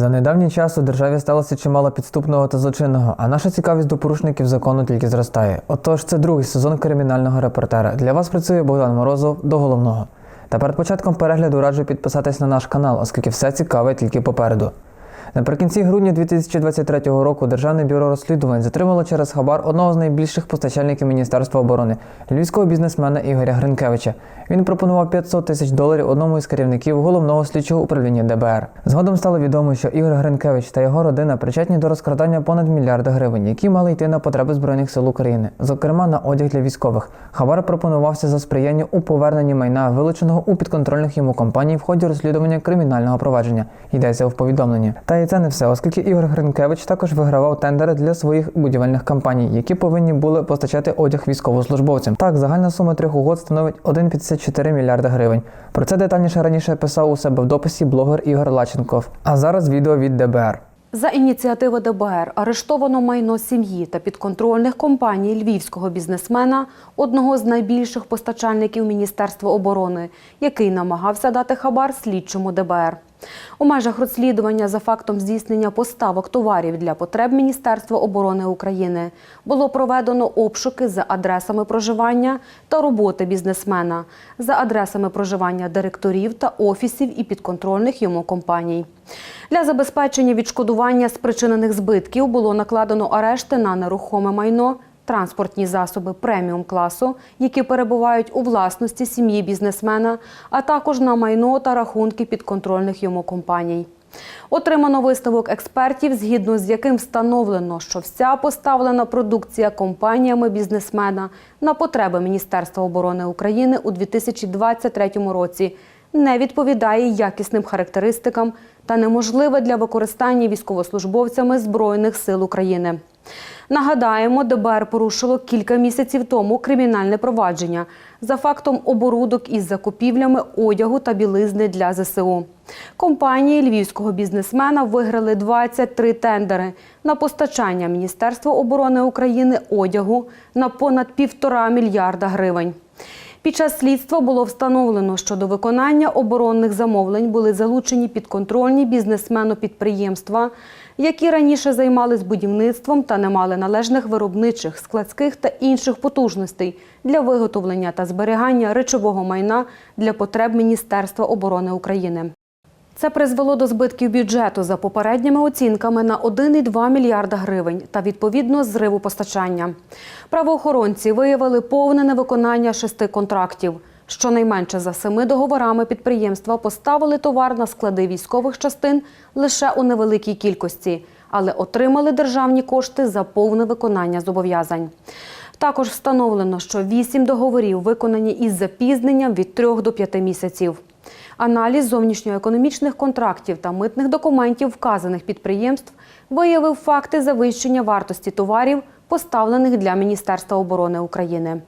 За недавній час у державі сталося чимало підступного та злочинного, а наша цікавість до порушників закону тільки зростає. Отож, це другий сезон кримінального репортера. Для вас працює Богдан Морозов до головного. Та перед початком перегляду раджу підписатись на наш канал, оскільки все цікаве тільки попереду. Наприкінці грудня 2023 року Державне бюро розслідувань затримало через хабар одного з найбільших постачальників Міністерства оборони львівського бізнесмена Ігоря Гринкевича. Він пропонував 500 тисяч доларів одному із керівників головного слідчого управління ДБР. Згодом стало відомо, що Ігор Гринкевич та його родина причетні до розкрадання понад мільярда гривень, які мали йти на потреби збройних сил України, зокрема на одяг для військових. Хабар пропонувався за сприяння у поверненні майна, вилученого у підконтрольних йому компаній в ході розслідування кримінального провадження. Йдеться в повідомленні. Та і це не все, оскільки Ігор Гринкевич також вигравав тендери для своїх будівельних компаній, які повинні були постачати одяг військовослужбовцям. Так, загальна сума трьох угод становить 1,54 мільярда гривень. Про це детальніше раніше писав у себе в дописі блогер Ігор Лаченков. А зараз відео від ДБР. За ініціативи ДБР арештовано майно сім'ї та підконтрольних компаній львівського бізнесмена, одного з найбільших постачальників Міністерства оборони, який намагався дати хабар слідчому ДБР. У межах розслідування за фактом здійснення поставок товарів для потреб Міністерства оборони України було проведено обшуки за адресами проживання та роботи бізнесмена, за адресами проживання директорів та офісів і підконтрольних йому компаній. Для забезпечення відшкодування спричинених збитків було накладено арешти на нерухоме майно, транспортні засоби преміум класу, які перебувають у власності сім'ї бізнесмена, а також на майно та рахунки підконтрольних йому компаній. Отримано висновок експертів, згідно з яким встановлено, що вся поставлена продукція компаніями бізнесмена на потреби Міністерства оборони України у 2023 році не відповідає якісним характеристикам та неможливе для використання військовослужбовцями Збройних сил України. Нагадаємо, ДБР порушило кілька місяців тому кримінальне провадження за фактом оборудок із закупівлями одягу та білизни для ЗСУ. Компанії львівського бізнесмена виграли 23 тендери на постачання Міністерства оборони України одягу на понад півтора мільярда гривень. Під час слідства було встановлено, що до виконання оборонних замовлень були залучені підконтрольні бізнесмену підприємства, які раніше займались будівництвом та не мали належних виробничих, складських та інших потужностей для виготовлення та зберігання речового майна для потреб Міністерства оборони України. Це призвело до збитків бюджету за попередніми оцінками на 1,2 мільярда гривень та відповідно зриву постачання. Правоохоронці виявили повне невиконання шести контрактів. Щонайменше за семи договорами підприємства поставили товар на склади військових частин лише у невеликій кількості, але отримали державні кошти за повне виконання зобов'язань. Також встановлено, що вісім договорів виконані із запізненням від 3 до 5 місяців. Аналіз зовнішньоекономічних контрактів та митних документів вказаних підприємств виявив факти завищення вартості товарів, поставлених для Міністерства оборони України.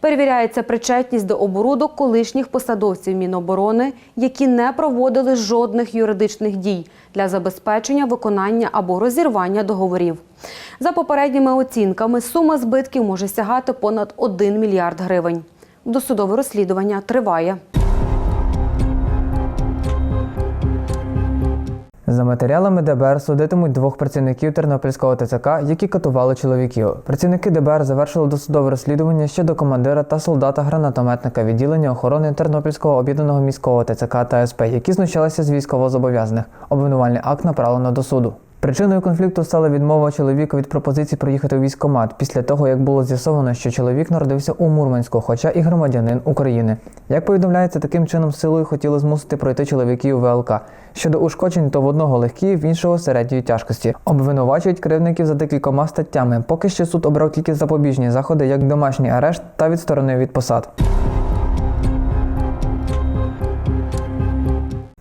Перевіряється причетність до оборудок колишніх посадовців Міноборони, які не проводили жодних юридичних дій для забезпечення виконання або розірвання договорів. За попередніми оцінками, сума збитків може сягати понад 1 мільярд гривень. Досудове розслідування триває. За матеріалами ДБР судитимуть двох працівників Тернопільського ТЦК, які катували чоловіків. Працівники ДБР завершили досудове розслідування щодо командира та солдата-гранатометника відділення охорони Тернопільського об'єднаного міського ТЦК та СП, які знущалися з військовозобов'язаних. Обвинувальний акт направлено до суду. Причиною конфлікту стала відмова чоловіка від пропозиції проїхати у військкомат після того, як було з'ясовано, що чоловік народився у Мурманську, хоча і громадянин України. Як повідомляється, таким чином силою хотіли змусити пройти чоловіків ВЛК. Щодо ушкоджень, то в одного легкі, в іншого середньої тяжкості. Обвинувачують керівників за декількома статтями. Поки що суд обрав тільки запобіжні заходи, як домашній арешт та відсторонив від посад.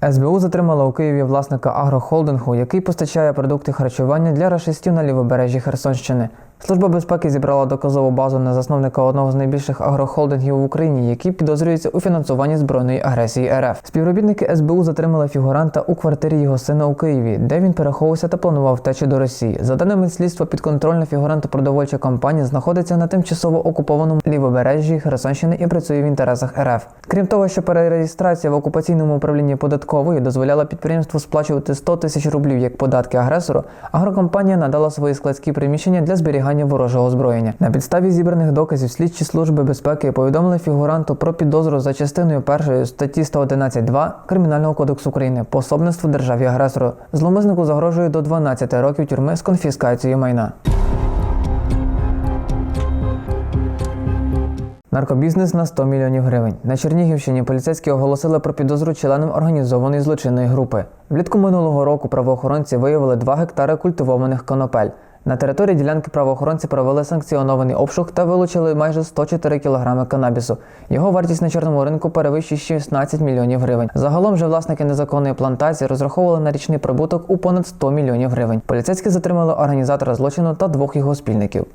СБУ затримала у Києві власника агрохолдингу, який постачає продукти харчування для рашистів на лівобережжі Херсонщини. Служба безпеки зібрала доказову базу на засновника одного з найбільших агрохолдингів в Україні, який підозрюється у фінансуванні збройної агресії РФ. Співробітники СБУ затримали фігуранта у квартирі його сина у Києві, де він переховувався та планував втечі до Росії. За даними слідства, підконтрольна фігуранта продовольча компанія знаходиться на тимчасово окупованому лівобережжі Херсонщини і працює в інтересах РФ. Крім того, що перереєстрація в окупаційному управлінні податкової дозволяла підприємству сплачувати 100 тисяч рублів як податки агресору, агрокомпанія надала свої складські приміщення для зберігання ворожого озброєння. На підставі зібраних доказів слідчі служби безпеки повідомили фігуранту про підозру за частиною першої статті 111.2 Кримінального кодексу України пособництво державі агресору. Зловмиснику загрожує до 12 років тюрми з конфіскацією майна. Наркобізнес на 100 мільйонів гривень. На Чернігівщині поліцейські оголосили про підозру членам організованої злочинної групи. Влітку минулого року правоохоронці виявили 2 гектари культивованих конопель. На території ділянки правоохоронці провели санкціонований обшук та вилучили майже 104 кілограми канабісу. Його вартість на чорному ринку перевищує 16 мільйонів гривень. Загалом же власники незаконної плантації розраховували на річний прибуток у понад 100 мільйонів гривень. Поліцейські затримали організатора злочину та двох його спільників.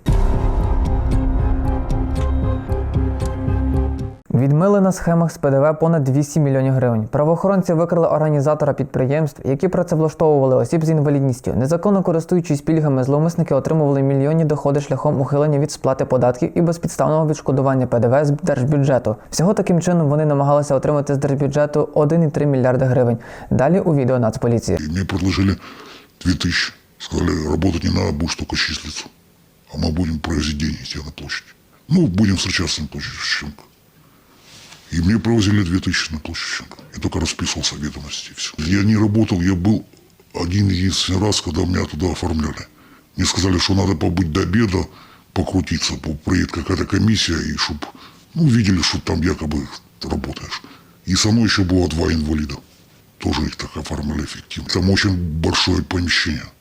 Відмили на схемах з ПДВ понад 200 мільйонів гривень. Правоохоронці викрили організатора підприємств, які працевлаштовували осіб з інвалідністю. Незаконно користуючись пільгами, зловмисники отримували мільйонні доходи шляхом ухилення від сплати податків і безпідставного відшкодування ПДВ з держбюджету. Всього таким чином вони намагалися отримати з держбюджету 1,3 мільярди гривень. Далі у відео Нацполіції. И мне предложили 2000. Сказали, работать не надо, будешь только числиться. А мы будем провозить деньги на площадь. Ну, будем встречаться на площади. И мне провозили 2000 на площадь Шевченко. Я только расписывался в ведомости и все. Я не работал, я был один единственный раз, когда меня туда оформляли. Мне сказали, что надо побыть до обеда, покрутиться, по- приедет какая-то комиссия, и чтоб, ну, видели, что там якобы работаешь. И со мной еще было два инвалида. Тоже их так оформили эффективно. Там очень большое помещение.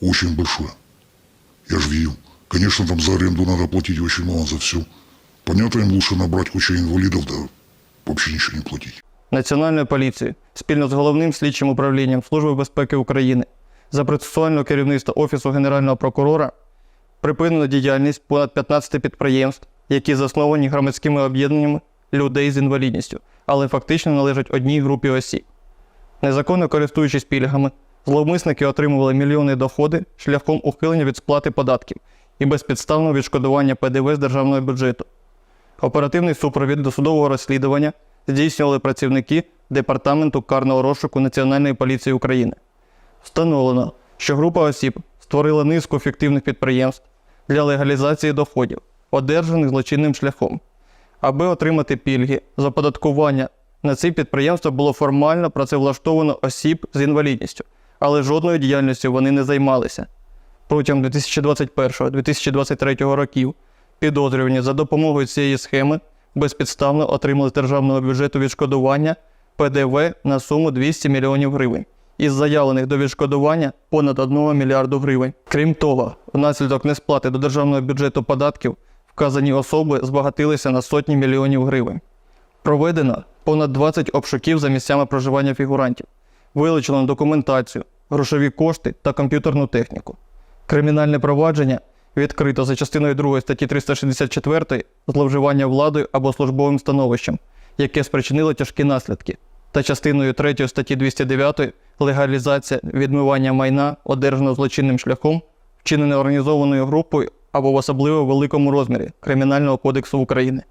Очень большое. Я же видел. Конечно, там за аренду надо платить очень мало за все. Понятно, им лучше набрать кучу инвалидов, да вообще ничего не платить. Національної поліції спільно з головним слідчим управлінням Служби безпеки України за процесуального керівництва Офісу Генерального прокурора припинено діяльність понад 15 підприємств, які засновані громадськими об'єднаннями людей з інвалідністю, але фактично належать одній групі осіб. Незаконно користуючись пільгами, зловмисники отримували мільйонні доходи шляхом ухилення від сплати податків і безпідставного відшкодування ПДВ з державного бюджету. Оперативний супровід досудового розслідування здійснювали працівники Департаменту карного розшуку Національної поліції України. Встановлено, що група осіб створила низку фіктивних підприємств для легалізації доходів, одержаних злочинним шляхом. Аби отримати пільги з оподаткування, на ці підприємства було формально працевлаштовано осіб з інвалідністю, але жодною діяльністю вони не займалися. Протягом 2021-2023 років підозрювані за допомогою цієї схеми безпідставно отримали з державного бюджету відшкодування ПДВ на суму 200 мільйонів гривень із заявлених до відшкодування понад 1 мільярду гривень. Крім того, внаслідок несплати до державного бюджету податків вказані особи збагатилися на сотні мільйонів гривень. Проведено понад 20 обшуків за місцями проживання фігурантів, вилучено документацію, грошові кошти та комп'ютерну техніку. Кримінальне провадження відкрито за частиною 2 статті 364 зловживання владою або службовим становищем, яке спричинило тяжкі наслідки, та частиною 3 статті 209 легалізація відмивання майна, одержаного злочинним шляхом, вчинене організованою групою або в особливо великому розмірі Кримінального кодексу України.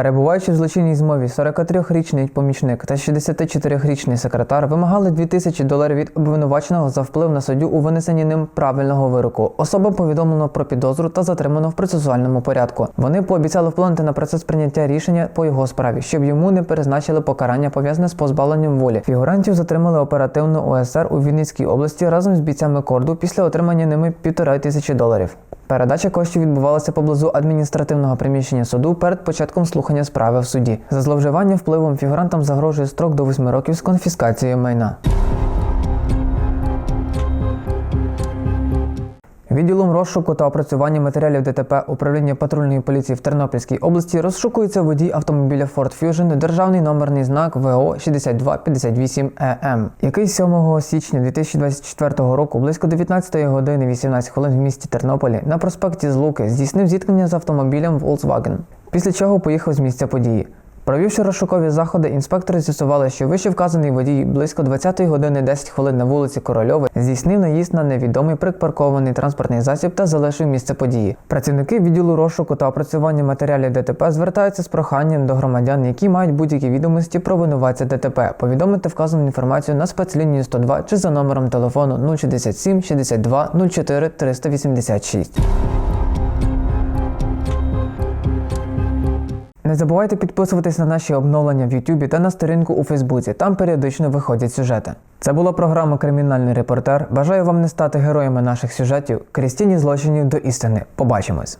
Перебуваючи в злочинній змові, 43-річний помічник та 64-річний секретар вимагали 2000 доларів від обвинуваченого за вплив на суддю у винесенні ним правильного вироку. Особа повідомлено про підозру та затримано в процесуальному порядку. Вони пообіцяли вплинути на процес прийняття рішення по його справі, щоб йому не призначили покарання пов'язане з позбавленням волі. Фігурантів затримали оперативно ОСР у Вінницькій області разом з бійцями корду після отримання ними півтора тисячі доларів. Передача коштів відбувалася поблизу адміністративного приміщення суду перед початком слухання справи в суді. За зловживання впливом фігурантам загрожує строк до 8 років з конфіскацією майна. Відділом розшуку та опрацювання матеріалів ДТП управління патрульної поліції в Тернопільській області розшукується водій автомобіля Ford Fusion державний номерний знак ВО 6258 ЕМ, який 7 січня 2024 року близько 19 години 18 хвилин в місті Тернополі на проспекті Злуки здійснив зіткнення з автомобілем Volkswagen, після чого поїхав з місця події. Провівши розшукові заходи, інспектори з'ясували, що вище вказаний водій близько 20 години 10 хвилин на вулиці Корольової здійснив наїзд на невідомий припаркований транспортний засіб та залишив місце події. Працівники відділу розшуку та опрацювання матеріалів ДТП звертаються з проханням до громадян, які мають будь-які відомості про винуватця ДТП, повідомити вказану інформацію на спецлінію 102 чи за номером телефону 067 62 04 386. Не забувайте підписуватись на наші обновлення в Ютубі та на сторінку у Фейсбуці. Там періодично виходять сюжети. Це була програма Кримінальний репортер. Бажаю вам не стати героями наших сюжетів, Крістіні злочинів до істини. Побачимось.